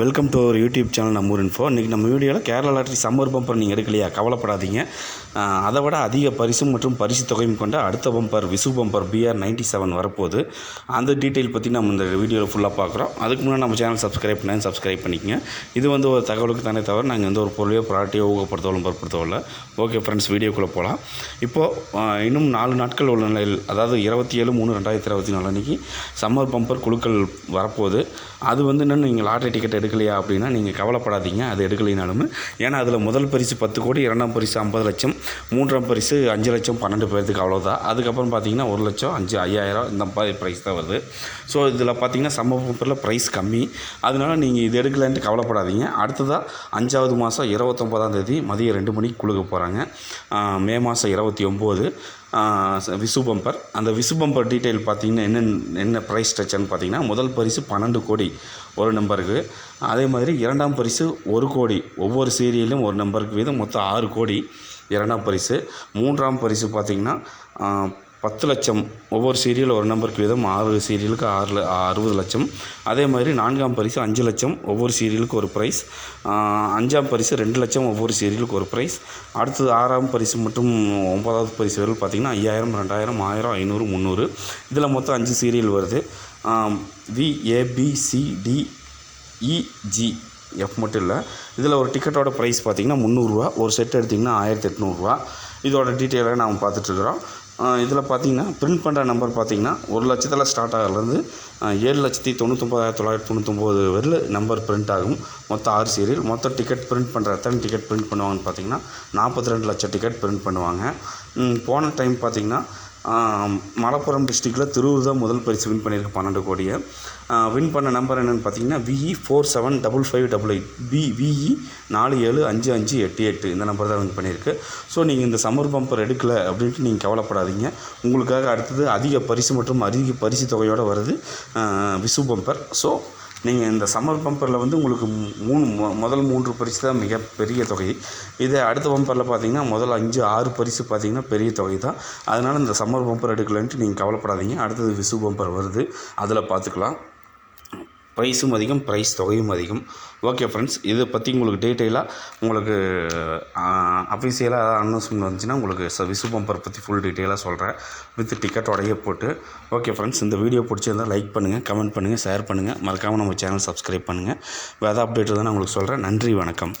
Welcome to our YouTube channel நம்ம info இன்றைக்கி நம்ம வீடியோவில் கேரளா லாட்ரி சம்மர் பம்பர் நீங்கள் எடுக்கலையா? கவலைப்படாதீங்க. அதை விட அதிக பரிசு மற்றும் பரிசு தொகையும் கொண்ட அடுத்த bumper Vishu bumper BR ninety seven வரப்போகுது. அந்த டீட்டெயில் பற்றி நம்ம இந்த வீடியோவில் ஃபுல்லாக பார்க்குறோம். அதுக்கு முன்னாடி நம்ம சேனல் சப்ஸ்கிரைப் பண்ணி சப்ஸ்கிரைப் பண்ணிக்கங்க. இது வந்து ஒரு தகவலுக்கு தானே தவிர நாங்கள் எந்த ஒரு பொருளையோ ப்ராடக்டையோ ஊக்கப்படுத்தவளும் பொருட்படுத்தவில்லை ஓகே ஃப்ரெண்ட்ஸ் வீடியோக்குள்ளே போகலாம் இப்போது இன்னும் நாலு நாட்கள் உள்ள நிலையில் அதாவது இருபத்தி ஏழு மூணு ரெண்டாயிரத்தி இருபத்தி நாலு அன்றைக்கி சம்மர் பம்பர் குழுக்கள் வரப்போகுது. அது வந்து இன்னும் நீங்கள் லாட்ரி டிக்கெட் எடுக்க எடுக்கலையா அப்படின்னா நீங்கள் கவலைப்படாதீங்க அது எடுக்கலைனாலும். ஏன்னா அதில் முதல் பரிசு பத்து கோடி இரண்டாம் பரிசு ஐம்பது லட்சம் மூன்றாம் பரிசு அஞ்சு லட்சம் பன்னெண்டு பேர்த்துக்கு அவ்வளோதான் அதுக்கப்புறம் பார்த்தீங்கன்னா ஒரு லட்சம் அஞ்சு ஐயாயிரம் இந்த மாதிரி ப்ரைஸ் தான் வருது. ஸோ இதில் பார்த்தீங்கன்னா சம்மர் ப்ரைஸ் கம்மி. அதனால நீங்கள் இது எடுக்கலைன்ட்டு கவலைப்படாதீங்க. அடுத்ததாக அஞ்சாவது மாதம் இருபத்தொம்போதாம் தேதி மதியம் ரெண்டு மணிக்கு குழுக்க போகிறாங்க மே மாதம் இருபத்தி ஒம்பது. விசு பம்பர் அந்த விசு பம்பர் டீட்டெயில் பார்த்தீங்கன்னா என்ன என்ன ப்ரைஸ் ஸ்ட்ரக்சர்னு பார்த்தீங்கன்னா முதல் பரிசு பன்னெண்டு கோடி ஒரு நம்பருக்கு அதே மாதிரி இரண்டாம் பரிசு ஒரு கோடி. ஒவ்வொரு சீரியலும் ஒரு நம்பருக்கு வீதம் மொத்தம் ஆறு கோடி இரண்டாம் பரிசு. மூன்றாம் பரிசு பார்த்திங்கன்னா பத்து லட்சம். ஒவ்வொரு சீரியல் ஒரு நம்பருக்கு வீதம் ஆறு சீரியலுக்கு ஆறு அறுபது லட்சம். அதே மாதிரி நான்காம் பரிசு அஞ்சு லட்சம் ஒவ்வொரு சீரியலுக்கு ஒரு ப்ரைஸ் அஞ்சாம் பரிசு ரெண்டு லட்சம் ஒவ்வொரு சீரியலுக்கு ஒரு ப்ரைஸ் அடுத்தது ஆறாம் பரிசு மற்றும் ஒன்பதாவது பரிசுகள் பார்த்திங்கன்னா ஐயாயிரம் ரெண்டாயிரம் ஆயிரம் ஐநூறு முந்நூறு. இதில் மொத்தம் அஞ்சு சீரியல் வருது. வி எஃப் e, மட்டும் இல்லை. இதில் ஒரு டிக்கெட்டோட ப்ரைஸ் பார்த்தீங்கன்னா முந்நூறுரூவா ஒரு செட் எடுத்திங்கன்னா ஆயிரத்தி எட்நூறுரூவா இதோட டீட்டெயிலாக நாம் பார்த்துட்ருக்குறோம் இதில் பார்த்தீங்கன்னா பிரிண்ட் பண்ணுற நம்பர் பார்த்தீங்கன்னா ஒரு லட்சத்தில் ஸ்டார்ட் ஆகிறதுலேருந்து ஏழு லட்சத்தி தொண்ணூத்தொம்பதாயிரத்தி தொள்ளாயிரத்தி தொண்ணூத்தொம்பது வரையில் நம்பர் பிரிண்ட் ஆகும். மொத்தம் ஆறு சீரியல் மொத்தம் டிக்கெட் பிரிண்ட் பண்ணுற எத்தனை டிக்கெட் பிரிண்ட் பண்ணுவாங்கன்னு பார்த்தீங்கன்னா நாற்பத்தி ரெண்டு லட்சம் டிக்கெட் பிரிண்ட் பண்ணுவாங்க. போன டைம் பார்த்தீங்கன்னா மலப்புரம் டிஸ்ட்ரிக்டில் திருவூர் தான் முதல் பரிசு வின் பண்ணியிருக்கு பன்னெண்டு கோடியை. வின் பண்ண நம்பர் என்னென்னு பார்த்தீங்கன்னா V E four seven double five double eight B V E நாலு ஏழு அஞ்சு அஞ்சு எட்டு எட்டு. இந்த நம்பர் தான் வின் பண்ணியிருக்கு. ஸோ நீங்கள் இந்த சம்மர் பம்பர் எடுக்கலை அப்படின்ட்டு நீங்கள் கவலைப்படாதீங்க. உங்களுக்காக அடுத்தது அதிக பரிசு மற்றும் அதிக பரிசு தொகையோடு வருது விசு பம்பர் ஸோ நீங்கள் இந்த சம்மர் பம்பரில் வந்து உங்களுக்கு மூணு முதல் மூன்று பரிசு தான் மிகப்பெரிய தொகை. இதே அடுத்த பம்பரில் பார்த்தீங்கன்னா முதல் அஞ்சு ஆறு பரிசு பார்த்தீங்கன்னா பெரிய தொகை தான். அதனால் இந்த சம்மர் பம்பர் எடுக்கலைன்ட்டு நீங்கள் கவலைப்படாதீங்க. அடுத்தது விசு பம்பர் வருது. அதில் பார்த்துக்கலாம் ப்ரைஸும் அதிகம் ப்ரைஸ் தொகையும் அதிகம். ஓகே ஃப்ரெண்ட்ஸ் இதை பற்றி உங்களுக்கு டீட்டெயிலாக உங்களுக்கு அஃபிஷியலாக அனௌன்ஸ்மெண்ட் வந்துச்சுன்னா உங்களுக்கு ச விசு பம்பர் பற்றி ஃபுல் டீட்டெயிலாக சொல்கிறேன் வித் டிக்கெட்டோடையே போட்டு. ஓகே ஃப்ரெண்ட்ஸ் இந்த வீடியோ பிடிச்சிருந்தால் லைக் பண்ணுங்கள் கமெண்ட் பண்ணுங்கள் ஷேர் பண்ணுங்கள் மறக்காமல் நம்ம சேனல் சப்ஸ்கிரைப் பண்ணுங்கள் வேறு அப்டேட் தான் நான் உங்களுக்கு சொல்கிறேன் நன்றி வணக்கம்.